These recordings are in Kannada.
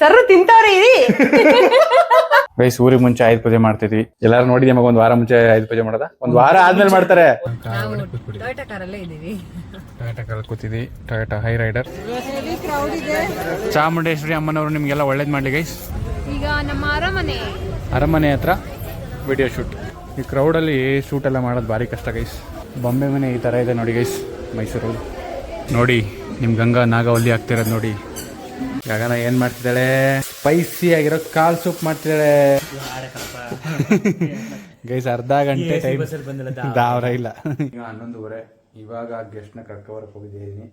ಸರ್ ತಿಂತಾವ್ರಿ ಇರಿ. ಗೈಸ್ ಊರಿಗೆ ಮುಂಚೆ ಆಯುಧ ಪೂಜೆ ಮಾಡ್ತಿದ್ವಿ. ಎಲ್ಲಾರು ನೋಡಿದ್ಯ ಮಗ ಒಂದ್ ವಾರ ಮುಂಚೆ ಆಯುಧ ಪೂಜೆ ಮಾಡದ? ಒಂದ್ ವಾರ ಆದ್ಮೇಲೆ ಮಾಡ್ತಾರೆ. ಟೊಯೋಟಾ ಕಾರಲ್ಲೇ ಇದೀವಿ ಟೊಯೋಟಾ ಕಾರ್ ಕೂತಿದ್ವಿ. ಟೊಯೋಟಾ ಹೈ ರೈಡರ್ ಚಾಮುಂಡೇಶ್ವರಿ ಅಮ್ಮನವರು ನಿಮ್ಗೆಲ್ಲ ಒಳ್ಳೇದ್ ಮಾಡ್ಲಿ ಗೈಸ್ ಈಗ ನಮ್ಮ ಅರಮನೆ. ಅರಮನೆ ಹತ್ರ ವಿಡಿಯೋ ಶೂಟ್ ಈ ಕ್ರೌಡಲ್ಲಿ ಶೂಟ್ ಎಲ್ಲ ಮಾಡೋದು ಭಾರಿ ಕಷ್ಟ ಗೈಸ್ ಬೊಂಬೆ ಮನೆ ಈ ಥರ ಇದೆ ನೋಡಿ ಗೈಸ್ ಮೈಸೂರು ನೋಡಿ ನಿಮ್ಮ ಗಂಗಾ ನಾಗವಲ್ಲಿ ಆಗ್ತಿರೋದು ನೋಡಿ. ಗಗನ ಏನು ಮಾಡ್ತಿದ್ದಾಳೆ? ಸ್ಪೈಸಿ ಆಗಿರೋ ಕಾಲ್ ಸೂಪ್ ಮಾಡ್ತಿದ್ದಾಳೆ. ಗೈಸ್ ಅರ್ಧ ಗಂಟೆ ಟೈಮ್ ದಾವರ ಇಲ್ಲ. ಹನ್ನೊಂದುವರೆ ಇವಾಗ ಗೆಸ್ಟ್ನ ಕರ್ಕೊಬರಕ್ಕೆ ಹೋಗಿದ್ದೀನಿ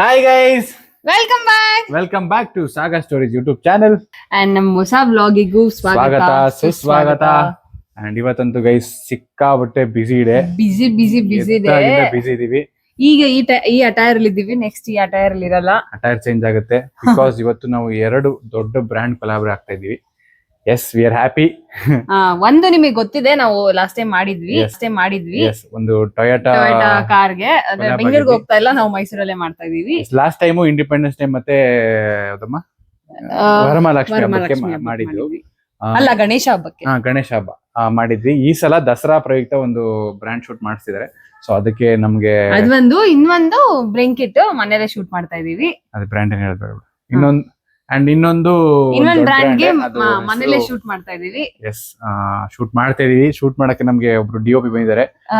hi guys welcome back welcome back to Saga Stories YouTube channel and ನಮ್ಮ ಹೊಸ ವ್ಲಾಗಿಗೂ ಸ್ವಾಗತ ಸುಸ್ವಾಗತ. ಅಂಡ್ ಇವತ್ತಂತೂ ಗೈಸ್ ಸಿಕ್ಕಾಬಟ್ಟೆ ಬಿಸಿ ಇದೆ. ಬಿಸಿ ಬಿಸಿ ಬಿಸಿ ಇದೆ. ಬಿಸಿ ಇದೀವಿ. ಈಗ ಈ ಟ- ಈ ಅಟೈರ್ ಅಲ್ಲಿ ಇದ್ದೀವಿ. ನೆಕ್ಸ್ಟ್ ಈ ಅಟೈರ್ ಅಲ್ಲಿ ಇರಲ್ಲ. ಅಟೈರ್ ಚೇಂಜ್ ಆಗುತ್ತೆ. ಬಿಕಾಸ್ ಇವತ್ತು ನಾವು ಎರಡು ದೊಡ್ಡ ಬ್ರ್ಯಾಂಡ್ ಕೊಲಾಬ್ರ ಆಗ್ತಾ ಇದೀವಿ ಎಸ್ ವಿ ಆರ್ ಹ್ಯಾಪಿ ಆ, ಒಂದು ನಿಮಗೆ ಗೊತ್ತಿದೆ. ನಾವು ಲಾಸ್ಟ್ ಟೈಮ್ ಮಾಡಿದ್ವಿ. Yes. ಲಾಸ್ಟ್ ಟೈಮ್ ಮಾಡಿದ್ವಿ. ಎಸ್ ಒಂದು ಟೊಯೋಟಾ ಟೊಯೋಟಾ ಕಾರ್ಗೆ ಅದೇ collab ಬೆಂಗಳೂರಿಗೆ ಆಗಿದ್ವಿ. ಹೋಗ್ತಾ ಇಲ್ಲ. ನಾವು ಮೈಸೂರಲ್ಲೇ ಮಾಡ್ತಾ ಇದೀವಿ ಲಾಸ್ಟ್ ಟೈಮು ಇಂಡಿಪೆಂಡೆನ್ಸ್ ಡೇ ಮತ್ತೆ ಯಾವ್ದಮ್ಮ? ಆ, ವರಮಹಾಲಕ್ಷ್ಮಿ ಹಬ್ಬಕ್ಕೆ ವರಮಹಾಲಕ್ಷ್ಮಿ ಮಾ- ಹಬ್ಬಕ್ಕೆ ಮಾಡಿದ್ವಿ. ಮಾಡಿದ್ವಿ. ಆ, ಅಲ್ಲ ಗಣೇಶ ಹಬ್ಬಕ್ಕೆ. ಹಾ ಗಣೇಶ ಹಬ್ಬ. ಆ, ಮಾಡಿದ್ವಿ. ಈ ಸಲ ದಸರಾ ಪ್ರಯುಕ್ತ ಒಂದು ಬ್ರ್ಯಾಂಡ್ ಶೂಟ್ ಮಾಡಿಸಿದ್ದಾರೆ. ಸೊ ಅದಕ್ಕೆ ನಮ್ಗೆ ಅದೊಂದು ಇನ್ನೊಂದು ಬ್ಲಿಂಕಿಟ್ ಮನೇಲೆ ಶೂಟ್ ಮಾಡ್ತಾ ಇದೀವಿ ಅದು ಬ್ರ್ಯಾಂಡ್ ಏನ್ ಹೇಳ್ತಾರೆ ಇನ್ನೊಂದು ಅಂಡ್ ಇನ್ನೊಂದು ಇನ್ನೊಂದು ಬ್ರ್ಯಾಂಡ್ಗೆ ಮನೇಲೆ ಶೂಟ್ ಮಾಡ್ತಾ ಇದೀವಿ ಎಸ್ ಶೂಟ್ ಮಾಡ್ತಾ ಇದೀವಿ ಶೂಟ್ ಮಾಡಕ್ಕೆ ನಮ್ಗೆ ಒಬ್ರು ಡಿ ಪಿ ಬಂದಿದ್ದಾರೆ. ಆ,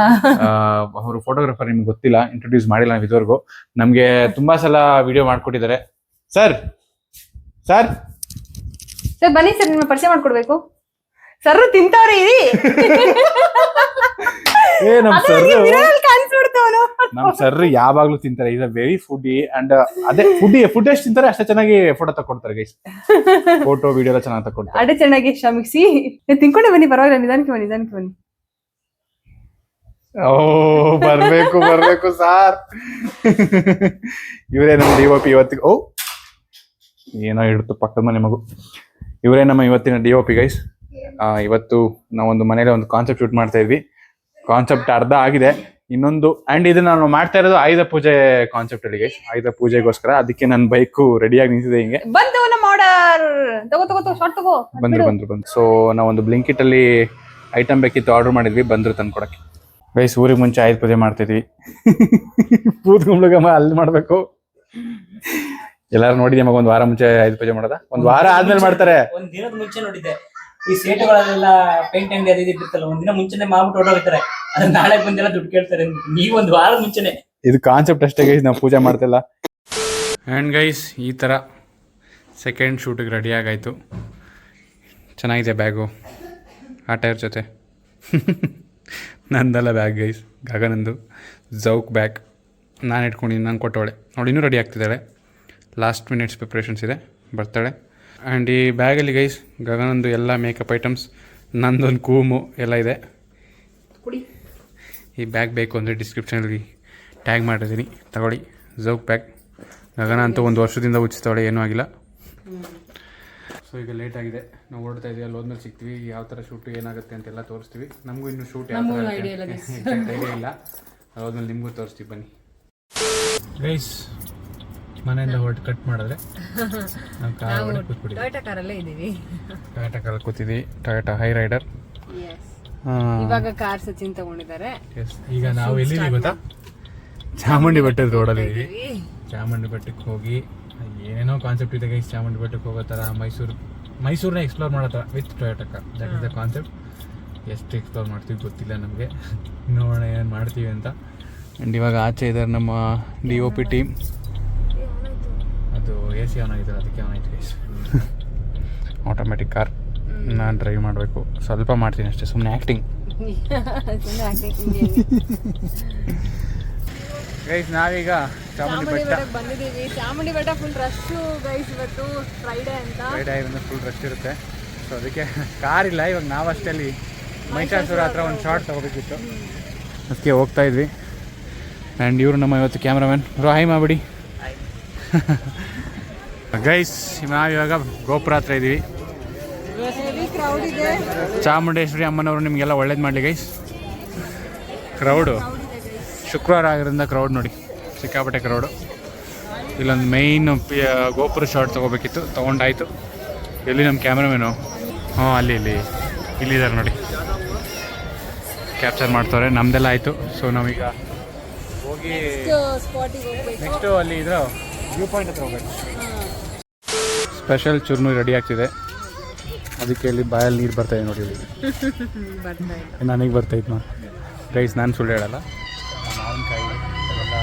ಅವರು ಫೋಟೋಗ್ರಾಫರ್ ನಿಮ್ಗೆ ಗೊತ್ತಿಲ್ಲ ಇಂಟ್ರೊಡ್ಯೂಸ್ ಮಾಡಿಲ್ಲ ನಾವು ಇದುವರೆಗೂ. ನಮ್ಗೆ ತುಂಬಾ ಸಲ ವಿಡಿಯೋ ಮಾಡ್ಕೊಟ್ಟಿದ್ದಾರೆ. ಸರ್ ಸರ್ ಸರ್ ಬನ್ನಿ ಸರ್ ನಿಮ್ಮ ಪರಿಚಯ ಮಾಡ್ಕೊಡ್ಬೇಕು. ಸರ್ ತಿಂತವ್ರೆ ಇರಿ ಏ ನಮ್ ಸರ್. ನಮ್ ಸರ್ ಯಾವಾಗ್ಲೂ ತಿಂತಾರೆ. Is a very foodie and ಅದೇ ಫುಡ್ ಫುಡ್ ಎಷ್ಟು ತಿಂತಾರೆ ಅಷ್ಟೇ ಚೆನ್ನಾಗಿ ಫೋಟೋ ತಕೊಡ್ತಾರೆ ಗೈಸ್ ಫೋಟೋ ವಿಡಿಯೋ ಎಲ್ಲ ಚೆನ್ನಾಗಿ ತಕೊಡ್ತಾರೆ ಅದೇ ಚೆನ್ನಾಗಿ ಶ್ರಮಿಸಿ. ತಿನ್ಕೊಂಡೆ ಬನ್ನಿ ಪರವಾಗಿಲ್ಲ ನಿಧಾನಕ್ಕೆ ಬನ್ನಿ ನಿಧಾನಕ್ಕೆ ಬನ್ನಿ. ಓ ಬರ್ಬೇಕು ಬರ್ಬೇಕು ಸಾರ್. ಇವರೇ ನಮ್ಮ ಡಿ ಒ ಪಿ ಇವತ್ತಿಗೆ ಓ ಏನೋ ಹಿಡ್ತು ಪಕ್ಕದ ಮನೆ ಮಗು. ಇವರೇ ನಮ್ಮ ಇವತ್ತಿನ ಡಿ ಒ ಪಿ ಗೈಸ್ ಇವತ್ತು ನಾವೊಂದು ಮನೇಲಿ ಒಂದು ಕಾನ್ಸೆಪ್ಟ್ ಶೂಟ್ ಮಾಡ್ತಾ ಇದ್ವಿ. ಕಾನ್ಸೆಪ್ಟ್ ಅರ್ಧ ಆಗಿದೆ. ಇನ್ನೊಂದು ಅಂಡ್ ಇದು ನಾನು ಮಾಡ್ತಾ ಇರೋದು ಆಯುಧ ಪೂಜೆ ಕಾನ್ಸೆಪ್ಟ್ ಅಲ್ಲಿ ಗೈಸ್ ಆಯುಧ ಪೂಜೆಗೋಸ್ಕರ ಅದಕ್ಕೆ ನನ್ನ ಬೈಕು ರೆಡಿಯಾಗಿ ನಿಂತಿದೆ ಹಿಂಗೆ. ಬಂತು ನಮ್ಮ ಆರ್ಡರ್ ತಗೋ ತಗೋ ತಗೋ ಶಾರ್ಟ್ ತಗೋ. ಬಂದ್ರು ಬಂದ್ರು ಬಂದ್ರು. ಸೊ ನಾವೊಂದು ಬ್ಲಿಂಕಿಟ್ ಅಲ್ಲಿ ಐಟಮ್ ಬೇಕಿತ್ತು ಆರ್ಡರ್ ಮಾಡಿದ್ವಿ ಬಂದ್ರು ತಂದ್ಕೊಡಕ್ಕೆ. ಗೈಸ್ ಊರಿಗೆ ಮುಂಚೆ ಆಯುಧ ಪೂಜೆ ಮಾಡ್ತಿದ್ವಿ ಕೂತ್ಕೊಂಡ್ಗಮ್ಮ ಅಲ್ಲಿ ಮಾಡ್ಬೇಕು. ಎಲ್ಲಾರು ನೋಡಿದ್ಯ ಮಗ ಒಂದ್ ವಾರ ಮುಂಚೆ ಆಯುಧ ಪೂಜೆ ಮಾಡೋದ? ಒಂದ್ ವಾರ ಆದ್ಮೇಲೆ ಮಾಡ್ತಾರೆ. ಒಂದ್ ದಿನದ ಮುಂಚೆ ನೋಡಿದ್ದೆ. ಈ ಸೇಟುಗಳಲ್ಲೆಲ್ಲ ಪೇಂಟ್ ಅಂಗಡಿ ಅದು ಇದ್ದಿರ್ತಲ್ಲ ಒಂದಿನ ದಿನ ಮುಂಚೆನೆ ಮಾಡ್ಬಿಟ್ಟು ಹೊರಟೋಗ್ತಾರೆ ನಾಳೆ ಬಂದೆಲ್ಲ ದುಡ್ಡು ಕೇಳ್ತಾರೆ. ನೀವ್ ಒಂದ್ ವಾರ ಮುಂಚೆನೆ. ಇದು ಕಾನ್ಸೆಪ್ಟ್ ಅಷ್ಟೇ ಗೈಸ್ ನಾವು ಪೂಜೆ ಮಾಡ್ತಿಲ್ಲ. ಆ್ಯಂಡ್ ಗೈಸ್ ಈ ಥರ ಸೆಕೆಂಡ್ ಶೂಟಿಗೆ ರೆಡಿ ಆಗಾಯ್ತು. ಚೆನ್ನಾಗಿದೆ ಬ್ಯಾಗು ಆ ಟೈರ್ ಜೊತೆ. ನಂದಲ್ಲ ಬ್ಯಾಗ್ ಗೈಸ್ ಗಗನಂದು ಜೌಕ್ ಬ್ಯಾಗ್ ನಾನು ಇಟ್ಕೊಂಡಿದ್ದೀನಿ ನಾನು ಕೊಟ್ಟವಳೆ ಅವಳು. ಇನ್ನೂ ರೆಡಿ ಆಗ್ತಿದ್ದಾಳೆ. ಲಾಸ್ಟ್ ಮಿನಿಟ್ಸ್ ಪ್ರಿಪ್ರೇಷನ್ಸ್ ಇದೆ. ಬರ್ತಾಳೆ. ಆ್ಯಂಡ್ ಈ ಬ್ಯಾಗಲ್ಲಿ ಗೈಸ್ ಗಗನಂದು ಎಲ್ಲ ಮೇಕಪ್ ಐಟಮ್ಸ್ ನಂದೊಂದು ಕೂಮು ಎಲ್ಲ ಇದೆ. ಈ ಬ್ಯಾಗ್ ಬೇಕು ಅಂದರೆ ಡಿಸ್ಕ್ರಿಪ್ಷನಲ್ಲಿ ಟ್ಯಾಗ್ ಮಾಡಿದ್ದೀನಿ. ತಗೊಳ್ಳಿ. ಝೌಕ್ ಬ್ಯಾಗ್ ಗಗನ ಅಂತ ಒಂದು ವರ್ಷದಿಂದ ಉಚಿತವಳೆ ಏನೂ ಆಗಿಲ್ಲ. ಸೊ ಈಗ ಲೇಟ್ ಆಗಿದೆ. ನಾವು ಓಡ್ತಾ ಇದೀವಿ ಅಲ್ಲಿ ಹೋದ್ಮೇಲೆ ಸಿಗ್ತೀವಿ. ಯಾವ ಥರ ಶೂಟ್ ಏನಾಗುತ್ತೆ ಅಂತೆಲ್ಲ ತೋರಿಸ್ತೀವಿ. ನಮಗೂ ಇನ್ನೂ ಶೂಟ್ ಯಾವ ಥರ ಐಡಿಯಾ ಇಲ್ಲ ಅಲ್ಲಿ ಹೋದ್ಮೇಲೆ ನಿಮಗೂ ತೋರಿಸ್ತೀವಿ ಬನ್ನಿ. ಗೈಸ್ ಮನೆಯಿಂದ ಹೊರಟು ಕಟ್ ಮಾಡಿದ್ರೆ ನಾವು ಕಾರ್ ಕಾರಲ್ಲೇ ಇದೀವಿ ಟೊಯೋಟಾ ಕಾರಲ್ಲಿ ಕೂತಿದ್ದೀವಿ ಟೊಯೋಟಾ ಹೈ ರೈಡರ್ ಇವಾಗ ಕಾರ್ ಸಚಿನ್ ತಗೊಂಡಿದ್ದಾರೆ. ಎಸ್ ಈಗ ನಾವು ಎಲ್ಲಿ ಗೊತ್ತಾ? ಚಾಮುಂಡಿ ಬೆಟ್ಟದ ರೋಡಲ್ಲಿ ಚಾಮುಂಡಿ ಬೆಟ್ಟಕ್ಕೆ ಹೋಗಿ ಏನೇನೋ ಕಾನ್ಸೆಪ್ಟ್ ಇದೆ ಗೈಸ್ ಚಾಮುಂಡಿ ಬೆಟ್ಟಕ್ಕೆ ಹೋಗೋ ಥರ ಮೈಸೂರು ಮೈಸೂರನ್ನ ಎಕ್ಸ್ಪ್ಲೋರ್ ಮಾಡೋ ಥರ ವಿತ್ ಟೊಯೋಟಕ ದಟ್ ಇಸ್ ದ ಕಾನ್ಸೆಪ್ಟ್ ಎಷ್ಟು ಎಕ್ಸ್ಪ್ಲೋರ್ ಮಾಡ್ತೀವಿ ಗೊತ್ತಿಲ್ಲ ನಮಗೆ. ನೋಡೋಣ ಏನು ಮಾಡ್ತೀವಿ ಅಂತ. ಆ್ಯಂಡ್ ಇವಾಗ ಆಚೆ ಇದ್ದಾರೆ ನಮ್ಮ ಡಿ ಒ ಪಿ ಟೀಮ್ ಅದು ಎ ಸಿ ಆನ್ ಆಗಿದ್ದಾರೆ ಅದಕ್ಕೆ ಆನ್ ಆಯ್ತು ಗೈಸ್ ಆಟೋಮೆಟಿಕ್ ಕಾರ್ ನಾನು ಡ್ರೈವ್ ಮಾಡಬೇಕು. ಸ್ವಲ್ಪ ಮಾಡ್ತೀನಿ ಅಷ್ಟೇ ಸುಮ್ಮನೆ ಆ್ಯಕ್ಟಿಂಗ್ ಗೈಸ್ ನಾವೀಗ ಚಾಮುಂಡಿ ಬೆಟ್ಟ. ಬಂದಿದ್ದೀವಿ. Chamundi Betta full rush guys ಇವತ್ತು ಫ್ರೈಡೇ ಅಂತ. ಫ್ರೈಡೇ ಇವನ್ನ ಫುಲ್ ರಶ್ ಇರುತ್ತೆ. ಸೊ ಅದಕ್ಕೆ ಕಾರ್ ಇಲ್ಲ ಇವಾಗ ನಾವಷ್ಟೇ ಅಲ್ಲಿ ಮೈಸಾಸುರ ಹತ್ರ ಒಂದು ಶಾರ್ಟ್ ತಗೋಬೇಕಿತ್ತು. ಅದಕ್ಕೆ ಹೋಗ್ತಾ ಇದ್ವಿ. ಆ್ಯಂಡ್ ಇವರು ನಮ್ಮ ಇವತ್ತು ಕ್ಯಾಮ್ರಾಮನ್ ಬ್ರೋ ಹಾಯ್ ಮಾಡಿಬಿಡಿ ಗೈಸ್ ನಾವು ಇವಾಗ ಗೋಪುರ ಹತ್ರ ಇದ್ದೀವಿ ಚಾಮುಂಡೇಶ್ವರಿ ಅಮ್ಮನವರು ನಿಮಗೆಲ್ಲ ಒಳ್ಳೇದು ಮಾಡಲಿ ಗೈಸ್ ಕ್ರೌಡು ಶುಕ್ರವಾರ ಆಗಿರೋದ್ರಿಂದ ಕ್ರೌಡ್ ನೋಡಿ. ಸಿಕ್ಕಾಪಟ್ಟೆ ಕ್ರೌಡು ಇಲ್ಲೊಂದು ಮೈನ್ ಗೋಪುರ ಶಾರ್ಟ್ ತೊಗೋಬೇಕಿತ್ತು. ತೊಗೊಂಡಾಯ್ತು. ಎಲ್ಲಿ ನಮ್ಮ ಕ್ಯಾಮ್ರಾಮೇನು ಹಾಂ ಅಲ್ಲಿ ಇಲ್ಲಿ. ಇಲ್ಲಿದ್ದಾರೆ ನೋಡಿ. ಕ್ಯಾಪ್ಚರ್ ಮಾಡ್ತಾರೆ ನಮ್ದೆಲ್ಲ ಆಯಿತು. ಸೊ ನಾವೀಗ ಹೋಗಿ ನೆಕ್ಸ್ಟು ಅಲ್ಲಿ ಇದ್ರ ವ್ಯೂ ಪಾಯಿಂಟ್ ಹತ್ರ ಹೋಗ್ಬೇಕು. ಸ್ಪೆಷಲ್ ಚೂರ್ನು ರೆಡಿ ಆಗ್ತಿದೆ. ಅದಕ್ಕೆ ಇಲ್ಲಿ ಬಾಯಲ್ಲಿ ನೀರು ಬರ್ತಾಯಿದೆ ನೋಡಿ. ಇಲ್ಲಿ ಬರ್ತಾ ನನಗೆ ಬರ್ತೈತೆ ಇತ್ತು ಗೈಸ್ ನಾನು ಸುಳ್ಳು ಹೇಳಲ್ಲ. ಮಾವಿನಕಾಯಿ ಅದೆಲ್ಲ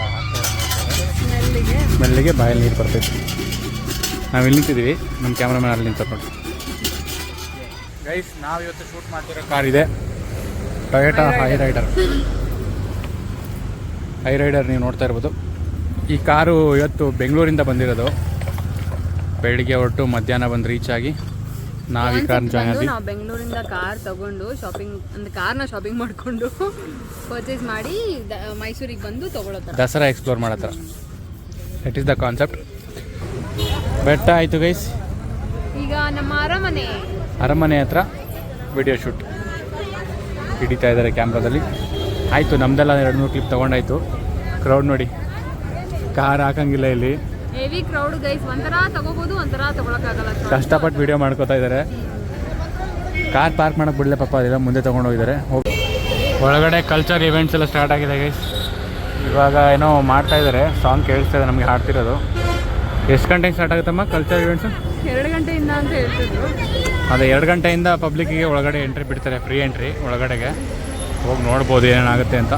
ಸ್ಮೆಲ್ಲಿಗೆ? ಮೆಲ್ಲಿಗೆ ಬಾಯಲ್ಲಿ ನೀರು ಬರ್ತೈತಿ ನಾವು ಇಲ್ಲಿ ನಿಂತಿದ್ದೀವಿ. ನಮ್ಮ ಕ್ಯಾಮ್ರಾಮನ್ ಅಲ್ಲಿ ನಿಂತ ನೋಡಿ. ಗೈಸ್ ನಾವು ಇವತ್ತು ಶೂಟ್ ಮಾಡ್ತಿರೋ ಕಾರ್ ಇದೆ. Toyota Hyryder Hyryder ನೀವು ನೋಡ್ತಾ ಇರ್ಬೋದು. ಈ ಕಾರು ಇವತ್ತು ಬೆಂಗಳೂರಿಂದ ಬಂದಿರೋದು. ಬೆಳಿಗ್ಗೆ ಹೊರಟು ಮಧ್ಯಾಹ್ನ ಬಂದು ರೀಚ್ ಆಗಿ. ನಾವು ಈ ಕಾರ್ ಜಾಯ್ನ್ ಆದ್ವಿ. ನಾವು ಬೆಂಗಳೂರಿಂದ ಕಾರ್ ತಗೊಂಡು ಶಾಪಿಂಗ್ ಅಂದ್ರೆ ಕಾರ್ನ ಶಾಪಿಂಗ್ ಮಾಡ್ಕೊಂಡು ಪರ್ಚೇಸ್ ಮಾಡಿ ಮೈಸೂರಿಗೆ ಬಂದು ತಗೊಳತ್ತ ದಸರಾ ಎಕ್ಸ್ಪ್ಲೋರ್ ಮಾಡತ್ರ ದಟ್ ಈಸ್ ದ ಕಾನ್ಸೆಪ್ಟ್ ಬೆಟ್ಟ ಆಯಿತು ಗೈಸ್ ಈಗ ನಮ್ಮ ಅರಮನೆ. ಅರಮನೆ ಹತ್ರ ವಿಡಿಯೋ ಶೂಟ್ ಹಿಡಿತಾ ಇದ್ದಾರೆ ಕ್ಯಾಮ್ರಾದಲ್ಲಿ ಆಯಿತು ನಮ್ದೆಲ್ಲ ಎರಡು ಮೂರು ಕ್ಲಿಪ್ ತೊಗೊಂಡಾಯ್ತು. ಕ್ರೌಡ್ ನೋಡಿ. ಕಾರ್ ಹಾಕಂಗಿಲ್ಲ ಇಲ್ಲಿ. ಹೆವಿ ಕ್ರೌಡ್ ಗೈಸ್ ಒಂಥರ ತಗೋಬಹುದು ಒಂಥರ ತಗೊಳಕ್ಕಾಗಲ್ಲ. ಕಷ್ಟಪಟ್ಟು ವಿಡಿಯೋ ಮಾಡ್ಕೋತಾ ಇದ್ದಾರೆ ಕಾರ್ ಪಾರ್ಕ್ ಮಾಡಕ್ಕೆ ಬಿಡಲೆ ಪಾಪ ಅದೆಲ್ಲ ಮುಂದೆ ತೊಗೊಂಡು ಹೋಗಿದ್ದಾರೆ ಹೋಗಿ ಒಳಗಡೆ ಕಲ್ಚರ್ ಇವೆಂಟ್ಸ್ ಎಲ್ಲ ಸ್ಟಾರ್ಟ್ ಆಗಿದೆ ಗೈಸ್ ಇವಾಗ ಏನೋ ಮಾಡ್ತಾ ಇದಾರೆ. ಸಾಂಗ್ ಕೇಳಿಸ್ತಾ ಇದೆ ನಮಗೆ ಹಾಡ್ತಿರೋದು. ಎಷ್ಟು ಗಂಟೆಗೆ ಸ್ಟಾರ್ಟ್ ಆಗುತ್ತಮ್ಮ ಕಲ್ಚರ್ ಇವೆಂಟ್ಸು ಎರಡು ಗಂಟೆಯಿಂದ ಅಂತ ಹೇಳ್ತಿದ್ರು. ಅದೇ ಎರಡು ಗಂಟೆಯಿಂದ ಪಬ್ಲಿಕ್ಕಿಗೆ ಒಳಗಡೆ ಎಂಟ್ರಿ ಬಿಡ್ತಾರೆ ಫ್ರೀ ಎಂಟ್ರಿ ಒಳಗಡೆಗೆ. ಹೋಗಿ ನೋಡ್ಬೋದು ಏನೇನಾಗುತ್ತೆ ಅಂತ.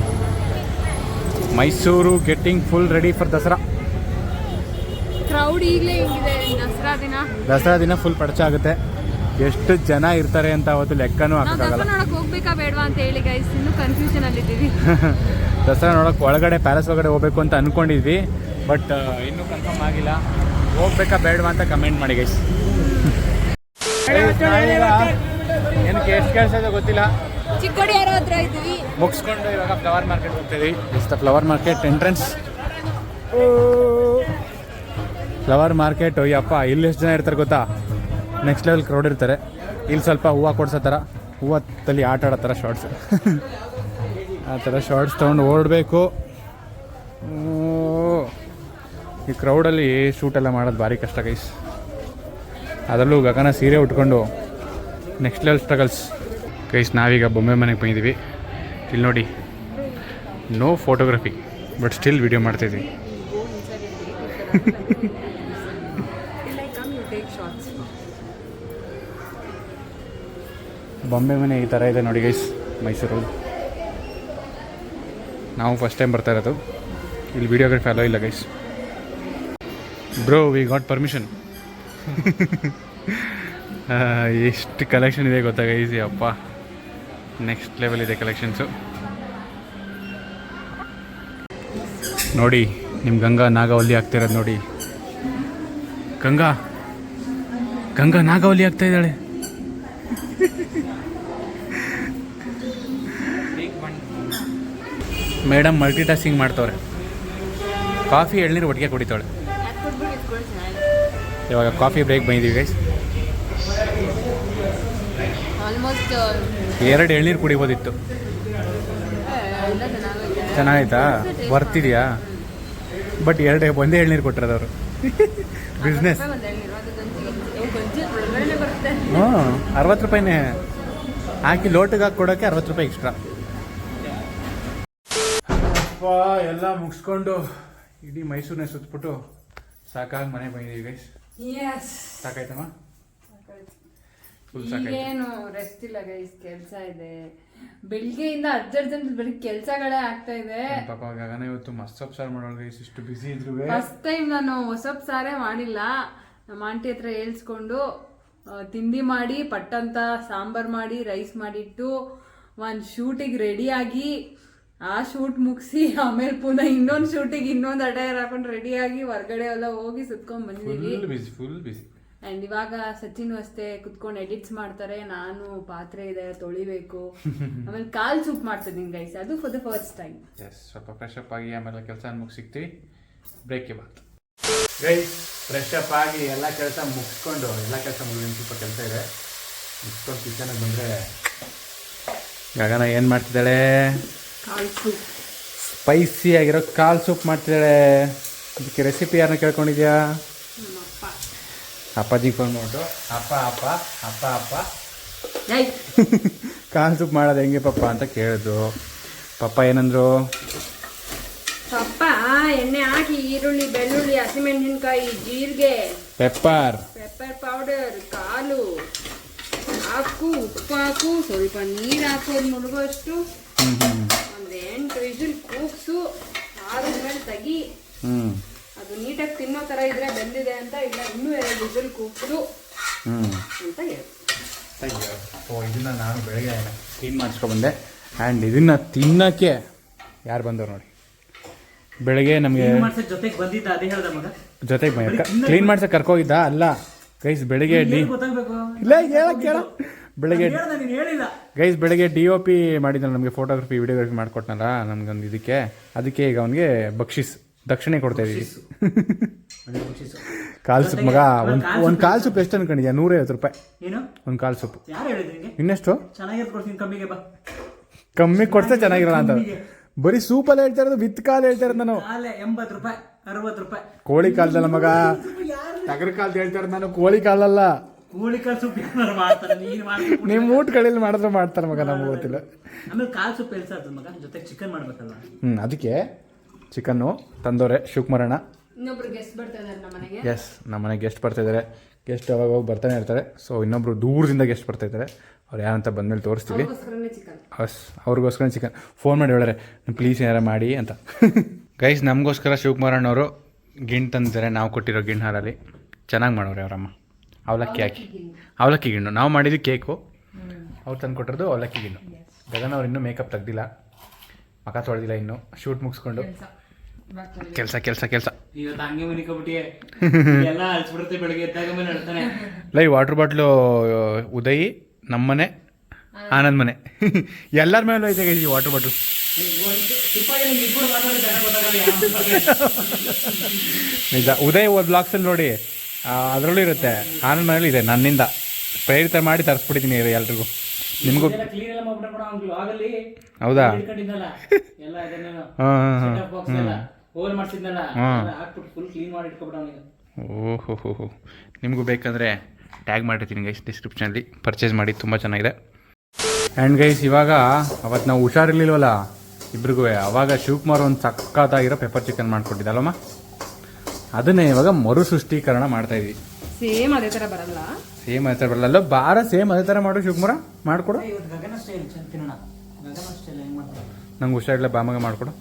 Mysuru getting full ready for Dasara. Crowd ಈಗಲೇ ಹಿಂಗಿದೆ ದಸರಾ ದಿನ? ದಸರಾ ದಿನ ಫುಲ್ ಪಡಚ ಆಗುತ್ತೆ. ಎಷ್ಟು ಜನ ಇರ್ತಾರೆ ಅಂತ ಅವತ್ತು ಲೆಕ್ಕನೂ ಹಾಕೋಕ್ಕಾಗಲ್ಲ. ದಸರಾ ನೋಡಕ್ ಹೋಗ್ಬೇಕಾ ಬೇಡವಾ ಅಂತ ಹೇಳಿ ಗೈಸ್ ಇನ್ನು ಕನ್ಫ್ಯೂಷನ್ ಅಲ್ಲಿ ಇದ್ದೀವಿ ದಸರಾ ನೋಡೋಕೆ ಒಳಗಡೆ ಪ್ಯಾಲೇಸ್ ಒಳಗಡೆ ಹೋಗ್ಬೇಕು ಅಂತ ಅನ್ಕೊಂಡಿದ್ವಿ ಬಟ್ ಇನ್ನೂ ಕನ್ಫರ್ಮ್ ಆಗಿಲ್ಲ. ಹೋಗ್ಬೇಕಾ ಬೇಡವಾ ಅಂತ ಕಮೆಂಟ್ ಮಾಡಿ ಗೈಸ್ ಏನಕ್ಕೆ ಎಷ್ಟು ಕೆಲಸ ಇದೆ ಗೊತ್ತಿಲ್ಲ. ಚಿಕ್ಕಡಿ ಯಾರೋ ಹತ್ರ ಇದ್ದೀವಿ. ಮುಗಿಸ್ಕೊಂಡು ಇವಾಗ ಫ್ಲವರ್ ಮಾರ್ಕೆಟ್ ಹೋಗ್ತೀವಿ is the flower market entrance flower market Ayyappa ಇಲ್ಲಿ ಎಷ್ಟು ಜನ ಇರ್ತಾರೆ ಗೊತ್ತಾ? ನೆಕ್ಸ್ಟ್ ಲೆವೆಲ್ ಕ್ರೌಡ್ ಇರ್ತಾರೆ. ಇಲ್ಲಿ ಸ್ವಲ್ಪ ಹೂವು ಕೊಡ್ಸೋ ಥರ ಹೂವು ತಲೆ ಆಟ ಆಡೋ ಥರ ಶಾರ್ಟ್ಸ್ ಆ ಥರ ಶಾರ್ಟ್ಸ್ ತೊಗೊಂಡು ಓಡಬೇಕು ಈ ಕ್ರೌಡಲ್ಲಿ ಶೂಟೆಲ್ಲ ಮಾಡೋದು ಭಾರಿ ಕಷ್ಟ ಗೈಸ್ ಅದರಲ್ಲೂ ಗಗನ ಸೀರೆ ಉಟ್ಕೊಂಡು ನೆಕ್ಸ್ಟ್ ಲೆವೆಲ್ ಸ್ಟ್ರಗಲ್ಸ್ ಗೈಸ್ ನಾವೀಗ ಬೊಂಬೆ ಮನೆಗೆ ಬಂದಿದ್ದೀವಿ ಇಲ್ಲಿ ನೋಡಿ no photography but still video ಮಾಡ್ತಿದ್ವಿ ಬೊಂಬೆ ಮನೆ ಈ ಥರ ಇದೆ ನೋಡಿ ಗೈಸ್ ಮೈಸೂರು. ನಾವು ಫಸ್ಟ್ ಟೈಮ್ ಬರ್ತಾ ಇರೋದು. ಇಲ್ಲಿ ವಿಡಿಯೋಗ್ರಫಿ ಅಲೋ ಇಲ್ಲ guys bro we got permission ಎಷ್ಟು ಕಲೆಕ್ಷನ್ ಇದೆ ಗೊತ್ತಾ ಗೈಸ್ ಅಪ್ಪ ನೆಕ್ಸ್ಟ್ ಲೆವೆಲ್ ಇದೆ ಕಲೆಕ್ಷನ್ಸು ನೋಡಿ ನಿಮ್ಮ ಗಂಗಾ ನಾಗಾವಲ್ಲಿ ಆಗ್ತಿರೋದು ನೋಡಿ. ಗಂಗಾ. ಗಂಗಾ ನಾಗಾವಲ್ಲಿ ಆಗ್ತಾ ಇದ್ದಾಳೆ. ಮೇಡಮ್ ಮಲ್ಟಿ ಟಾಸ್ಕಿಂಗ್ ಮಾಡ್ತವ್ರೆ. ಕಾಫಿ ಎಳ್ನೀರು ಒಟ್ಟಿಗೆ ಕುಡಿತಾಳೆ ಇವಾಗ ಕಾಫಿ ಬ್ರೇಕ್ ಬಂದಿದ್ದೀವಿ ಗೈಸ್ ಎರಡು ಎಳ್ನೀರು ಕುಡಿಬೋದಿತ್ತು. ಚೆನ್ನಾಗಾಯ್ತಾ ಬರ್ತಿದ್ಯಾ ಬಟ್ ಎರಡು ಒಂದೇ ಎಳ್ನೀರು ಕೊಟ್ಟಿರೋದವರು ಬಿಸ್ನೆಸ್ ಹ್ಞೂ ಅರವತ್ತು ರೂಪಾಯಿನೇ. ಹಾಕಿ ಲೋಟಿಗೆ ಹಾಕಿ ಕೊಡೋಕ್ಕೆ ಅರವತ್ತು ರೂಪಾಯಿ ಎಕ್ಸ್ಟ್ರಾ ಎಲ್ಲ ಮುಗಿಸ್ಕೊಂಡು ಇಡೀ ಮೈಸೂರನ್ನ ಸುತ್ತಬಿಟ್ಟು ಸಾಕಾಗಿ ಮನೆಗೆ ಬಂದಿದ್ದೀವಿ ಗೈಸ್ ಸಾಕಾಯ್ತಮ್ಮ? ಏನು ರೆಸ್ಟ್ ಇಲ್ಲ ಗೈಸ್ ಕೆಲಸ ಇದೆ. ಬೆಳಿಗ್ಗೆಯಿಂದ ಅರ್ಜೆಂಟ್ ಬರೀ ಕೆಲಸಗಳೇ ಆಗ್ತಾ ಇದೆ. ಪಾಪ ಗಗನ ಇವತ್ತು ಮಸ್ಸಪ್ ಸಾರು ಮಾಡೋಣ ಗೈಸ್ ಇಷ್ಟು ಬಿಸಿ ಇದ್ರು ಫಸ್ಟ್ ಟೈಮ್ ನಾನು ಹೊಸಪ್ ಸಾರೇ ಮಾಡಿಲ್ಲ. ನಮ್ಮ ಆಂಟಿ ಹತ್ರ ಹೇಳ್ಸ್ಕೊಂಡು ತಿಂಡಿ ಮಾಡಿ ಪಟ್ಟಂತ ಸಾಂಬಾರ್ ಮಾಡಿ ರೈಸ್ ಮಾಡಿಟ್ಟು ಒಂದು ಶೂಟಿಗೆ ರೆಡಿಯಾಗಿ ಆಗಿ ಆ ಶೂಟ್ ಮುಗಿಸಿ ಆಮೇಲೆ ಪುನಃ ಇನ್ನೊಂದು ಶೂಟಿಗೆ ಇನ್ನೊಂದು ಅಟೈರ್ ಹಾಕೊಂಡು ರೆಡಿ ಆಗಿ ಹೊರಗಡೆ ಎಲ್ಲ ಹೋಗಿ ಸುತ್ಕೊಂಡ್ ಬಂದಿದ್ದೀವಿ ಬಿಸಿ ಫುಲ್ ಬಿಸಿ ಅಂಡ್ ಇವಾಗ ಸಚಿನ್ ಅಷ್ಟೇ ಕುತ್ಕೊಂಡು ಎಡಿಟ್ಸ್ ಮಾಡ್ತಾರೆ ನಾನು ಪಾತ್ರೆ ಇದೆ ತೊಳಿಬೇಕು. ಆಮೇಲೆ ಕಾಲ್ ಸೂಪ್ ಮಾಡ್ತಿದ್ದೀನಿ ಗೈಸ್ ಅದು for the first time yes ಸ್ವಲ್ಪ ಫ್ರೆಶ್ ಅಪ್ ಆಗಿ ಆಮೇಲೆ ಕೆಲಸ ಮುಗಿ ಸಿಗ್ತೀವಿ ಬ್ರೇಕ್ಗೆ ಬಾತ್ ಗೈಸ್ ಫ್ರೆಶ್ ಅಪ್ ಆಗಿ ಎಲ್ಲ ಕೆಲಸ ಮುಗಿಸ್ಕೊಂಡು ಎಲ್ಲ ಕೆಲಸ ಮುಗಿದ ಸ್ವಲ್ಪ ಕೆಲಸ ಇದೆ. ಮುಗಿಸ್ಕೊಂಡು ಕಿಚನಿಗೆ ಬಂದರೆ ಗಗನ ಏನು ಮಾಡ್ತಿದ್ದಾಳೆ? ಸ್ಪೈಸಿ ಆಗಿರೋ ಕಾಲ್ ಸೂಪ್ ಮಾಡ್ತಿದ್ದಾಳೆ. ಇದಕ್ಕೆ ರೆಸಿಪಿ ಯಾರನ್ನ ಕೇಳ್ಕೊಂಡಿದ್ಯಾ ಅಪ್ಪಾಜಿಗೆ ಫೋನ್ ಮಾಡ್ಬಿಟ್ಟು ಅಪ್ಪ ಅಪ್ಪ ಅಪ್ಪ ಅಪ್ಪ. ಕಾಲ್ ಕಾಲು ಸೂಪ್ ಮಾಡೋದು ಹೆಂಗೆ ಪಪ್ಪ ಅಂತ ಕೇಳಿದ್ರು ಪಪ್ಪ ಏನಂದ್ರು? ಪಪ್ಪ ಎಣ್ಣೆ ಹಾಕಿ ಈರುಳ್ಳಿ ಬೆಳ್ಳುಳ್ಳಿ ಹಸಿಮೆಣಸಿನ್ಕಾಯಿ ಜೀರಿಗೆ. ಪೆಪ್ಪರ್ ಪೆಪ್ಪರ್ ಪೌಡರ್ ಕಾಲು. ಹಾಕು ಉಪ್ಪು ಹಾಕು ಸ್ವಲ್ಪ ನೀರು ಹಾಕೋದು ಮುಳುಗೋಷ್ಟು ಹ್ಞೂ ಹ್ಞೂ ಎಂಟು ವಿಸಿಲ್ ಕೂಗ್ಸು ಆದ್ಮೇಲೆ ತೆಗಿ. ಹ್ಞೂ ಅದು ನೀಟಾಗಿ ತಿನ್ನೋ ಥರ ಇದ್ರೆ ಬೆಂದಿದೆ ಅಂತ ಇಲ್ಲ ಇನ್ನೂ ಎರಡು ವಿಸಿಲ್ ಕೂಗಿಸು ಹ್ಞೂ ಅಂತ ಹೇಳಿ ಓ ಇದನ್ನು ನಾನು ಬೆಳಗ್ಗೆ ಕ್ಲೀನ್ ಮಾಡಿಸ್ಕೊಬಂದೆ. ಆ್ಯಂಡ್ ಇದನ್ನ ತಿನ್ನಕ್ಕೆ ಯಾರು ಬಂದವ್ರು ನೋಡಿ. ಬೆಳಗ್ಗೆ ನಮಗೆ ಮಾಡ್ಸಕ್ ಜೊತೆಗೆ ಬಂದಿದ್ದ ಅದೇ ಹೇಳ್ದ ಮಗ. ಜೊತೆಗೆ ಕ್ಲೀನ್ ಮಾಡ್ಸಕ್ಕೆ ಕರ್ಕೋಗಿದ್ದ? ಅಲ್ಲ ಗೈಸ್ ಬೆಳಗ್ಗೆ ಇಲ್ಲ ಹೇಳಕ್ ಕೇಳ. ಬೆಳಗ್ಗೆ ಗೈಸ್ ಬೆಳಗ್ಗೆ ಡಿ ಒ ಪಿ ಮಾಡಿದ್ನಲ್ಲ ನಮಗೆ ಫೋಟೋಗ್ರಫಿ ವಿಡಿಯೋಗ್ರಫಿ ಮಾಡ್ಕೊಟ್ನಲ್ಲ ನಮ್ಗೊಂದು ಇದಕ್ಕೆ. ಅದಕ್ಕೆ ಈಗ ಅವನಿಗೆ ಬಕ್ಷಿಸ್ ದಕ್ಷಿಣೆ ಕೊಡ್ತಾ ಇದೀವಿ ಕಾಲ್ ಸೂಪ್ ಮಗ ಒಂದು ಒಂದು ಕಾಲ್ ಸೂಪ್ ಎಷ್ಟು ಅನ್ಕೊಂಡಿದ್ಯಾ? ನೂರೈವತ್ತು ರೂಪಾಯಿ. ಏನು? ಒಂದು ಕಾಲ್ ಸೊಪ್ಪು ಇನ್ನೆಷ್ಟು? ಕಮ್ಮಿ ಕೊಡ್ತಾ ಚೆನ್ನಾಗಿರಲ್ಲ ಅಂತ. ಬರೀ ಸೂಪಲ್ಲಿ ಹೇಳ್ತಾ ಇರೋದು ವಿತ್ ಕಾಲ್ ಹೇಳ್ತಾ ಇರೋದು ನಾನು. ಕಾಲೆ ಎಂಬತ್ತು ರೂಪಾಯಿ ಅರವತ್ತು ರೂಪಾಯಿ. ಕೋಳಿ ಕಾಲದಲ್ಲ ಮಗ. ಟಗರ್ ಕಾಲ್ದ ಹೇಳ್ತಾ ಇರೋದು ನಾನು ಕೋಳಿ ಕಾಲಲ್ಲ. ಕೋಳಿ ಕಾಲು ಸೂಪ್ ಏನಾರು ಮಾಡ್ತಾರೆ ನೀರು ಮಾಡ್ತಾರೆ ನಿಮ್ಮ ಊಟಗಳಲ್ಲಿ ಮಾಡಿದ್ರೆ ಮಾಡ್ತಾರೆ ಮಗ ನಮ್ಗೆ ಗೊತ್ತಿಲ್ಲ. ಆಮೇಲೆ ಕಾಲು ಸೂಪ್ ಎಲ್ಸ ಆಗ್ತದೆ ಮಗ ಜೊತೆಗೆ ಚಿಕನ್ ಮಾಡ್ಬೇಕಲ್ಲ ಹ್ಞೂ ಅದಕ್ಕೆ ಚಿಕನ್ನು ತಂದೋರೆ ಶಿವಕುಮಾರಣ್ಣ. ಇನ್ನೊಬ್ರು ಗೆಸ್ಟ್ ಬರ್ತಾ ಇದಾರೆ ನಮ್ಮ ಮನೆಗೆ. ಎಸ್ ನಮ್ಮ ಮನೆಗೆ ಗೆಸ್ಟ್ ಬರ್ತಾ ಇದ್ದಾರೆ ಗೆಸ್ಟ್ ಅವಾಗ ಹೋಗಿ ಬರ್ತಾನೆ ಇರ್ತಾರೆ. ಸೊ ಇನ್ನೊಬ್ರು ದೂರದಿಂದ ಗೆಸ್ಟ್ ಬರ್ತಾ ಇದ್ದಾರೆ ಅವ್ರು ಯಾರಂತ ಬಂದಮೇಲೆ ತೋರಿಸ್ತೀವಿ. ಅದಕ್ಕೋಸ್ಕರನೇ ಚಿಕನ್ ಅಸ್ ಅವ್ರಿಗೋಸ್ಕರ ಚಿಕನ್ ಫೋನ್ ಮಾಡಿ ಹೇಳಾರೆ ಪ್ಲೀಸ್ ಏನಾರ ಮಾಡಿ ಅಂತ. ಗೈಸ್ ನಮಗೋಸ್ಕರ ಶಿವಕುಮಾರಣ್ಣವರು ಗಿಣ್ ತಂದಿದ್ದಾರೆ. ನಾವು ಕೊಟ್ಟಿರೋ ಗಿಣ್ಣು ಹಾಲಲ್ಲಿ. ಚೆನ್ನಾಗಿ ಮಾಡೋರೆ ಅವರಮ್ಮ. ಅವಲಕ್ಕಿ ಹಾಕಿ. ಅವಲಕ್ಕಿ ಗಿಣ್ಣು. ನಾವು ಮಾಡಿದ್ದು ಕೇಕು. ಅವ್ರು ತಂದು ಕೊಟ್ಟಿರೋದು ಅವಲಕ್ಕಿ ಗಿಣ್ಣು. ಗಗನ್ ಅವ್ರು ಇನ್ನೂ ಮೇಕಪ್ ತೆಗ್ದಿಲ್ಲ. ಮಕ ತೊಳೆದಿಲ್ಲ ಇನ್ನು. ಶೂಟ್ ಮುಗಿಸ್ಕೊಂಡು. ಕೆಲಸ. ಕೆಲಸ ಕೆಲಸ ಲೈ ವಾಟರ್ ಬಾಟ್ಲು ಉದಯಿ ನಮ್ಮನೆ ಆನಂದ್ ಮನೆ. ಎಲ್ಲರ ಮೇಲೂ ಐತೆ ಈ ವಾಟರ್ ಬಾಟ್ಲು ನಿಜ. ಉದಯ್ ಒಂದು ಬ್ಲಾಕ್ಸಲ್ಲಿ ನೋಡಿ. ಅದರಲ್ಲೂ ಇರುತ್ತೆ. ಆನಂದ್ ಮನೇಲಿ ಇದೆ ನನ್ನಿಂದ. ಪ್ರೇರಿತ ಮಾಡಿ ತರಿಸ್ಬಿಟ್ಟಿದ್ದೀನಿ ಎಲ್ರಿಗೂ. ನಿಮಗೂ ಹೌದಾ? ಓಹೋ ಹೋ ಹೋ ನಿಮಗೂ ಬೇಕಂದ್ರೆ ಟ್ಯಾಗ್ ಮಾಡಿರ್ತೀನಿ ಗೈಸ್ ಡಿಸ್ಕ್ರಿಪ್ಷನಲ್ಲಿ ಪರ್ಚೇಸ್ ಮಾಡಿ ತುಂಬ ಚೆನ್ನಾಗಿದೆ. ಆ್ಯಂಡ್ ಗೈಸ್ ಇವಾಗ ಅವತ್ತು ನಾವು ಹುಷಾರಿರ್ಲಿಲ್ವಲ್ಲ? ಇಬ್ರಿಗೂ ಅವಾಗ ಶಿವಕುಮಾರ್ ಒಂದು ಸಕ್ಕತ್ತಾಗಿರೋ ಪೆಪ್ಪರ್ ಚಿಕನ್ ಮಾಡ್ಕೊಟ್ಟಿದ್ದಲ್ಲಮ್ಮ ಅದನ್ನೇ ಇವಾಗ ಮರು ಸೃಷ್ಟೀಕರಣ ಮಾಡ್ತಾ ಇದ್ವಿ. ಸೇಮ್ ಅದೇ ತರ ಬರಲ್ಲ. ಸೇಮ್ ಅದೇ ತರ ಬರಲ್ಲ. ಅಲ್ಲ ಬಾರ ಸೇಮ್ ಅದೇ ತರ ಮಾಡು ಶಿವಕುಮಾರ. ಮಾಡ್ಕೊಡು. ಇವತ್ತು ಗಗನ ಸ್ಟೈಲ್ ತಿನ್ನೋಣ. ಗಗನ ಸ್ಟೈಲ್ ಹೆಂಗ್ ಮಾಡ್ತಾರೆ ನಂಗೆ ಹುಷಾರಿಲ್ಲ ಬಾಮಗ ಮಾಡ್ಕೊಡು.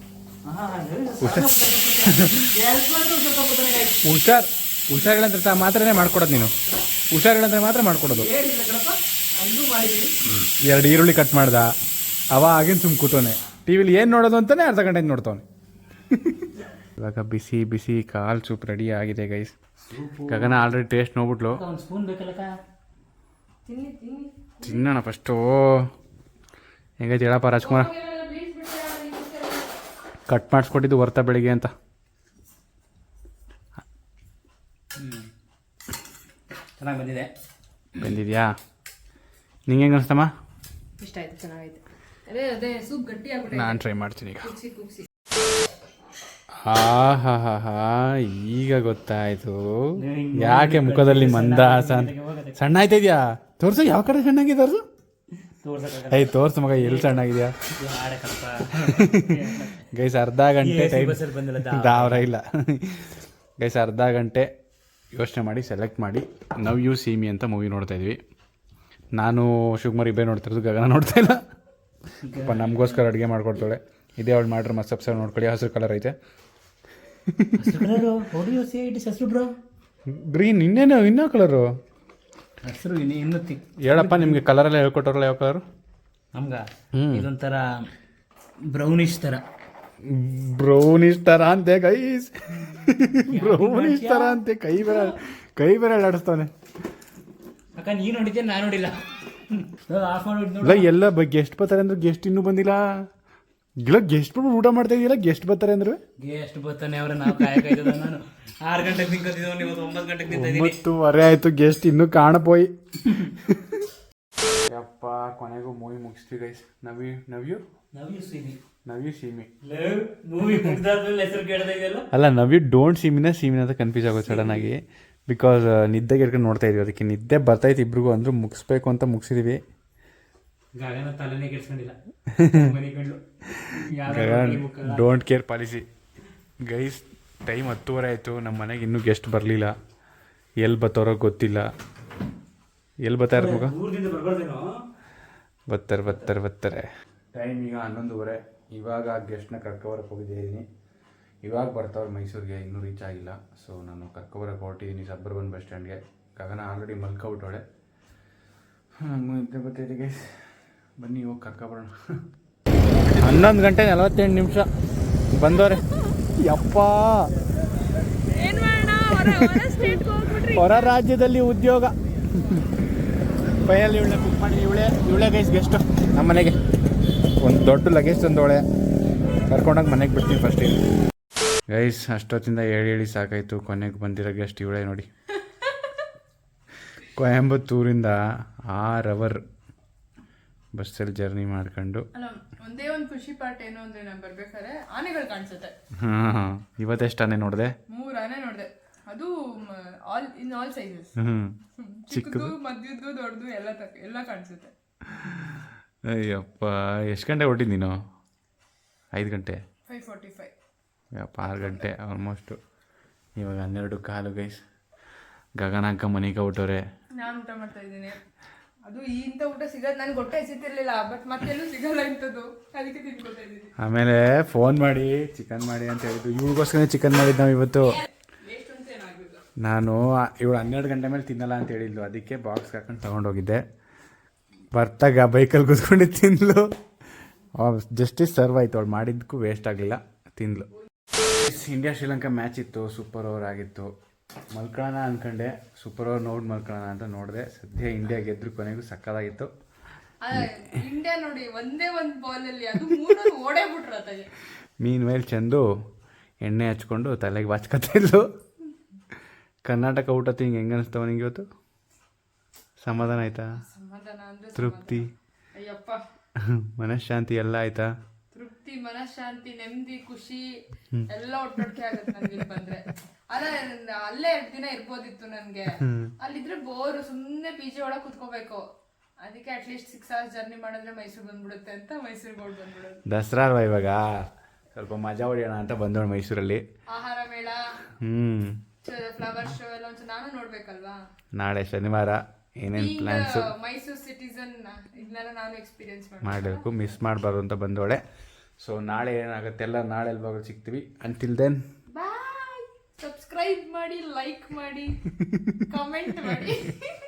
ಹುಷಾರ್. ಹುಷಾರಿಲ್ಲ ಅಂತ ಮಾತ್ರನೇ ಮಾಡ್ಕೊಡೋದು ನೀನು. ಹುಷಾರಿಲ್ಲ ಅಂದ್ರೆ ಮಾತ್ರ ಮಾಡ್ಕೊಡೋದು. ಎರಡು ಈರುಳ್ಳಿ ಕಟ್ ಮಾಡ್ದ. ಅವ ಆಗಿನ ಸುಮ್ ಕೂತವನೆ. ಟಿ ವಿಲಿ ಏನು ನೋಡೋದು ಅಂತಾನೆ ಅರ್ಧ ಗಂಟೆ ನೋಡ್ತವನೆ. ಇವಾಗ ಬಿಸಿ ಬಿಸಿ ಕಾಲ್ ಸೂಪ್ ರೆಡಿ ಆಗಿದೆ ಗೈಸ್ ಗಗನ ಆಲ್ರೆಡಿ ಟೇಸ್ಟ್ ನೋಡ್ಬಿಟ್ಲು. ಒಂದು ಸ್ಪೂನ್ ಬೇಕಲ್ಲಕ್ಕ? ತಿನ್ನಿ ತಿನ್ನಿ. ತಿನ್ನೋಣ ಫಸ್ಟು ಹೆಂಗೈತೆ ಹೇಳಪ್ಪ ರಾಜ್ಕುಮಾರ್? ಕಟ್ ಮಾಡಿಸ್ಕೊಟ್ಟಿದ್ದು ವರ್ತ ಬೆಳಿಗ್ಗೆ ಅಂತ. ಚೆನ್ನಾಗಿ ಬಂದಿದೆ. ಬಂದಿದ್ಯಾ? ನಿಂಗೆ ಹೆಂಗೆ ಅನಿಸ್ತಮ್ಮ? ಇಷ್ಟ ಆಯ್ತು ಚೆನ್ನಾಗೈತೆ. ಅದೇ ಅದೇ ಸೂಪ್ ಗಟ್ಟಿ ಆಗ್ಬಿಟ್ಟೆ ನಾನು ಟ್ರೈ ಮಾಡ್ತೀನಿ ಈಗ. ಕುಗ್ಸಿ ಹಾ ಹಾ ಹಾ ಹಾ ಈಗ ಗೊತ್ತಾಯ್ತು ಯಾಕೆ ಮುಖದಲ್ಲಿ ಮಂದಾಸ ಸಣ್ಣ ಸಣ್ಣ ಆಯ್ತಿದ್ಯಾ ತೋರ್ಸು ಯಾವ ಕಡೆ ಸಣ್ಣಾಗಿದೆ ತೋರ್ಸು? ಏಯ್ ತೋರ್ಸು ಮಗ ಎಲ್ಲಿ ಸಣ್ಣಾಗಿದ್ಯಾ? ಗೈಸ್ ಅರ್ಧ ಗಂಟೆ ಟೈಮ್. ಬಸ್ಸಲ್ಲಿ ಬಂದಿಲ್ಲ ದಾವ. ಇಲ್ಲ. ಗೈಸ್ ಅರ್ಧ ಗಂಟೆ ಯೋಚನೆ ಮಾಡಿ ಸೆಲೆಕ್ಟ್ ಮಾಡಿ. ನವ್ ಯು ಸೀಮಿ ಅಂತ ಮೂವಿ ನೋಡ್ತಾ ಇದ್ವಿ. ನಾನು ಶಿವಕುಮಾರ್ ಇಬ್ಬೇ ನೋಡ್ತಿರೋದು ಗಗನ ನೋಡ್ತಾ ಇಲ್ಲ. ನಮಗೋಸ್ಕರ ಅಡುಗೆ ಮಾಡ್ಕೊಡ್ತಾಳೆ ಇದೇ ಅವಳು ಮಾಡ್ರಿ ಮಸ್ತ್ ನೋಡ್ಕೊಳ್ಳಿ ಹಸಿರು ಕಲರ್ ಐತೆ. ಹೊಡಿಯೋ ಸಿ ಐ ಟಿ ಹಸಿರು ಬ್ರೋ ಗ್ರೀನ್ ಇನ್ನೇನು ಇನ್ನೂ ಕಲರು ಹಸಿರು ಇನ್ನು ಇನ್ನು ತಿಕ್ ಹೇಳಪ್ಪ ನಿಮಗೆ ಕಲರೆಲ್ಲ ಹೇಳ್ಕೊಟ್ಟವ್ರಲ್ಲ ಯಾವ ಕಲರು ನಮ್ಗ? ಹ್ಞೂ ಇದೊಂಥರ ಬ್ರೌನಿಶ್ ಥರ ಬ್ರೌನಿಶ್ ಥರ ಅಂತೆ ಗೈಸ್ ಬ್ರೌನಿಶ್ ಥರ ಅಂತೆ ಕೈ ಬೇರೆ ಕೈ ಬೇರೆ ಆಡಿಸ್ತಾನೆ ಅಕ್ಕ ನೀನು ನೋಡಿದ್ದೆ ನಾನು ನೋಡಿಲ್ಲ. ಆಫ್ ಮಾಡಿ ಎಲ್ಲ ಗೆಸ್ಟ್ ಬರ್ತಾರೆ ಅಂದ್ರೆ ಗೆಸ್ಟ್ ಇನ್ನೂ ಬಂದಿಲ್ಲ. ಇಲ್ಲ ಗೆಸ್ಟ್ ಬಂದು ಊಟ ಮಾಡ್ತಾ ಇದೆಯಲ್ಲ ಗೆಸ್ಟ್ ಬರ್ತಾರೆ ಅಂದ್ರೆ? ಗೆಸ್ಟ್ ಬರ್ತಾನೆ ಅವ್ರ ನಾವು ಕಾಯಕಾಯ್ತದ ನಾನು. ಆರು ಗಂಟೆಗೆ ನಿಂತಿದ್ದೀವಿ ಇವತ್ತು ಒಂಬತ್ತು ಗಂಟೆಗೆ ನಿಂತ ಒಂಬತ್ತುವರೆ ಆಯ್ತು ಗೆಸ್ಟ್ ಇನ್ನೂ ಕಾಣಪೋಯ್. ಯಪ್ಪ ಕೊನೆಗೂ ಮೂವಿ ಮುಗಿಸ್ತೀವಿ ಗೈಸ್ ನವಿ ನವ್ಯು? ನವ್ಯು ಸೀಮಿ. ನವ್ಯು ಸೀಮಿ. ಮೂವಿ ಮುಗಿದಾದ್ಮೇಲೆ ಹೆಸರು ಕೇಳ್ತಾ ಇದೆಯಲ್ಲ? ಅಲ್ಲ ನವ್ಯು ಡೋಂಟ್ ಸೀಮಿನ ಸೀಮಿನ ಅಂತ ಕನ್ಫ್ಯೂಸ್ ಆಗೋದು ಸಡನ್ ಆಗಿ. ಬಿಕಾಸ್ ನಿದ್ದೆಗೆ ಇಟ್ಕೊಂಡು ನೋಡ್ತಾ ಇದೀವಿ ಅದಕ್ಕೆ ನಿದ್ದೆ ಬರ್ತೈತೆ ಇಬ್ರಿಗೂ ಅಂದ್ರೂ ಮುಗಿಸ್ಬೇಕು ಅಂತ ಮುಗಿಸಿದೀವಿ. ಗಗನ ತಲೆನೇ ಕೆಡ್ಸ್ಕೊಂಡಿಲ್ಲ. ಮನೆ ಕಂಡು don't care policy. Guys time ಹತ್ತುವರೆ ಆಯಿತು. ನಮ್ಮ ಮನೆಗೆ ಇನ್ನೂ ಗೆಸ್ಟ್ ಬರಲಿಲ್ಲ. ಎಲ್ಲಿ ಬತ್ತವ್ರೋ ಗೊತ್ತಿಲ್ಲ. ಎಲ್ಲಿ ಬರ್ತಾ ಇರ್ಬೇಕು ಬತ್ತಾರೆ ಬತ್ತಾರೆ ಬರ್ತಾರೆ ಬರ್ತಾರೆ ಬರ್ತಾರೆ. ಟೈಮ್ ಈಗ ಹನ್ನೊಂದುವರೆ. ಇವಾಗ ಗೆಸ್ಟ್ನ ಕರ್ಕೊಬರಕ್ಕೆ ಹೋಗಿದ್ದೀನಿ ಇವಾಗ ಬರ್ತಾವ್ರೆ ಮೈಸೂರಿಗೆ ಇನ್ನೂ ರೀಚ್ ಆಗಿಲ್ಲ. ಸೊ ನಾನು ಕರ್ಕೊಬರಕ್ಕೆ ಹೊರಟಿದ್ದೀನಿ ಸಬ್ಬರ್ಬನ್ ಬಸ್ ಸ್ಟ್ಯಾಂಡ್ಗೆ ಗಗನ ಆಲ್ರೆಡಿ ಮಲ್ಕೊಬಿಟ್ಟವಳೆ. ಹಂಗೂ ಇದ್ದೆ ಬತ್ತೈತೆ ಗೈಸ್ ಬನ್ನಿ ಹೋಗಿ ಕರ್ಕೊಬರೋಣ. ಹನ್ನೊಂದು ಗಂಟೆ ನಲವತ್ತೆಂಟು ನಿಮಿಷ. ಬಂದವ್ರೆ. ಯಪ್ಪ. ಹೊರ ರಾಜ್ಯದಲ್ಲಿ ಉದ್ಯೋಗ. ಫೈನಲ್ ಇವಳೆ ಬುಕ್ ಮಾಡಿ ಇವಳೆ ಇವಳೆ ಗೈಸ್ ಗೆಸ್ಟು ನಮ್ಮ ಮನೆಗೆ. ಒಂದು ದೊಡ್ಡ ಲಗೇಜ್ ತಂದವಳೆ ಕರ್ಕೊಂಡೋಗಿ ಮನೆಗೆ ಬಿಡ್ತೀನಿ ಫಸ್ಟಿಗೆ ಗೈಸ್ ಅಷ್ಟೊತ್ತಿಂದ ಹೇಳಿ ಹೇಳಿ ಸಾಕಾಯಿತು. ಕೊನೆಗೆ ಬಂದಿರೋ ಗೆಸ್ಟ್ ಇವಳೆ ನೋಡಿ. ಕೊಯಂಬತ್ತೂರಿಂದ ಆರು ಅವರ್ ಬಸ್ಸಲ್ಲಿ ಜರ್ನಿ ಮಾಡ್ಕೊಂಡು. ಅಲ್ಲ ಒಂದೇ ಒಂದು ಖುಷಿ ಪಾರ್ಟ್ ಏನು ಅಂದ್ರೆ ನಾನು ಬರ್ಬೇಕಾದ್ರೆ ಆನೆಗಳು ಕಾಣಿಸುತ್ತೆ. ಹಾಂ ಹಾಂ. ಇವತ್ತೆಷ್ಟಾನೆ ನೋಡಿದೆ? ಮೂರ್ ಆನೆ ನೋಡಿದೆ. ಅದು ಆಲ್ ಇನ್ ಆಲ್ ಸೈಜಸ್ ಹ್ಞೂ ಚಿಕ್ಕದು ಮಧ್ಯದ್ದು ದೊಡ್ಡದು ಎಲ್ಲ ತಕ್ಕ ಎಲ್ಲ ಕಾಣಿಸುತ್ತೆ. ಅಯ್ಯಪ್ಪ ಎಷ್ಟು ಗಂಟೆ ಹೊಟ್ಟಿದ್ದು ನೀನು? ಐದು ಗಂಟೆ? ಫೈವ್ ಫೋರ್ಟಿ ಫೈವ್ ಯಪ್ಪ ಆರು ಗಂಟೆ ಆಲ್ಮೋಸ್ಟು ಇವಾಗ ಹನ್ನೆರಡು ಕಾಲು ಗೈಸ್ ಗಗನಾಂಕ ಮನೆಗೆ ಹೊಟ್ಟವ್ರೆ ನಾನು ಊಟ ಮಾಡ್ತಾ ಇದ್ದೀನಿ. ಅದು ಊಟ ಸಿಗೋದು ಬಟ್ ಮತ್ತೆಲ್ಲೂ ಸಿಗಲ್ಲ ಇಂಥದ್ದು. ಅದಕ್ಕೆ ತಿನ್ಕೊತಾ ಆಮೇಲೆ ಫೋನ್ ಮಾಡಿ ಚಿಕನ್ ಮಾಡಿ ಅಂತ ಹೇಳಿದ್ದು ಇವ್ರಿಗೋಸ್ಕರ ಚಿಕನ್ ಮಾಡಿದ್ದು ನಾವು ಇವತ್ತು. ನಾನು ಇವಳು ಹನ್ನೆರಡು ಗಂಟೆ ಮೇಲೆ ತಿನ್ನಲ್ಲ ಅಂತ ಹೇಳಿದ್ಲು. ಅದಕ್ಕೆ ಬಾಕ್ಸ್ ಹಾಕೊಂಡು ತಗೊಂಡೋಗಿದ್ದೆ. ಬರ್ತಾಗ ಬೈಕಲ್ಲಿ ಕೂತ್ಕೊಂಡು ತಿಂದ್ಲು ಜಸ್ಟಿಸ್ ಸರ್ವ್ ಆಯ್ತು. ಅವಳು ಮಾಡಿದ್ದಕ್ಕೂ ವೇಸ್ಟ್ ಆಗಲಿಲ್ಲ ತಿಂದ್ಲು ಇಂಡಿಯಾ ಶ್ರೀಲಂಕಾ ಮ್ಯಾಚ್ ಇತ್ತು. ಸೂಪರ್ ಓವರ್ ಆಗಿತ್ತು. ಮಲ್ಕೊಳ್ಳೋಣ ಅನ್ಕೊಂಡೆ. ಸೂಪರ್ ಓವರ್ ನೋಡಿ ಮಲ್ಕೊಳ್ಳೋಣ ಅಂತ ನೋಡಿದೆ. ಸದ್ಯ ಇಂಡಿಯಾ ಗೆದ್ರು ಕೊನೆಗೂ ಸಕ್ಕದಾಗಿತ್ತು. ಇಂಡಿಯಾ ನೋಡಿ ಒಂದೇ ಒಂದು ಬಾಲ್ ಅಲ್ಲಿ ಅದು ಮೂರು ಓಡೇ ಬಿಟ್ರು ಮೀನ್ ಮೇಲೆ ಚೆಂದು ಎಣ್ಣೆ ಹಚ್ಕೊಂಡು ತಲೆಗೆ ಬಾಚ್ಕೊತಿದ್ಲು ಕರ್ನಾಟಕ ಊಟ ತಿಂಗೆ ಹೆಂಗೆ ಅನಿಸ್ತಾವ ನಿಂಗೆ ಇವತ್ತು? ಸಮಾಧಾನ ಆಯ್ತಾ? ತೃಪ್ತಿ. ಅಯ್ಯಪ್ಪ. ಮನಃಶಾಂತಿ ಎಲ್ಲ ಆಯ್ತಾ? ತೃಪ್ತಿ ಮನಃಶಾಂತಿ ನೆಮ್ಮದಿ ಖುಷಿ ಎಲ್ಲ ಒಟ್ಟೊಟ್ಟಿಗೆ ಆಗುತ್ತೆ ನನ್ಗೆ ಬಂದ್ರೆ. ಅಲ್ಲ ಅಲ್ಲೇ ಎರಡ್ ದಿನ ಇರ್ಬೋದಿತ್ತು ನನ್ಗೆ. ಅಲ್ಲಿದ್ರೆ ಬೋರ್ ಸುಮ್ನೆ ಪಿ ಜಿ ಒಳಗ್ ಕುತ್ಕೋಬೇಕು. ಅದಕ್ಕೆ ಅಟ್ಲೀಸ್ಟ್ ಸಿಕ್ಸ್ ಅವರ್ಸ್ ಜರ್ನಿ ಮಾಡಿದ್ರೆ ಮೈಸೂರು ಬಂದ್ಬಿಡುತ್ತೆ ಅಂತ ಮೈಸೂರಿಗೆ ಹೊಡ್ ಬಂದ್ಬಿಡೋದು. ದಸರಾ ಅಲ್ವಾ ಇವಾಗ? ಸ್ವಲ್ಪ ಮಜಾ ಹೊಡಿಯೋಣ ಅಂತ ಬಂದೋಣ ಮೈಸೂರಲ್ಲಿ. ಆಹಾರ ಮೇಳ ಹ್ಮ್. ಫ್ಲವರ್ ಶೋ ಎಲ್ಲ ಒಂಚೂರು ನಾನು ನೋಡ್ಬೇಕಲ್ವಾ? ನಾಳೆ ಶನಿವಾರ ಏನೇನ್ ಪ್ಲಾನ್ಸ್ ಮೈಸೂರು ಸಿಟಿಸನ್ ಇದನ್ನೆಲ್ಲ ನಾನು ಎಕ್ಸ್ಪೀರಿಯನ್ಸ್ ಮಾಡಿ ಮಾಡಬೇಕು ಮಿಸ್ ಮಾಡಬಾರ್ದು ಅಂತ ಬಂದೋಳೆ ಸೊ ನಾಳೆ ಏನಾಗುತ್ತೆ ಎಲ್ಲ ನಾಳೆ ಎಲ್ವಾಗ ಸಿಗ್ತೀವಿ. ಅಂಟಿಲ್ ದೆನ್ ಬಾಯ್ ಸಬ್ಸ್ಕ್ರೈಬ್ ಮಾಡಿ ಲೈಕ್ ಮಾಡಿ ಕಮೆಂಟ್ ಮಾಡಿ.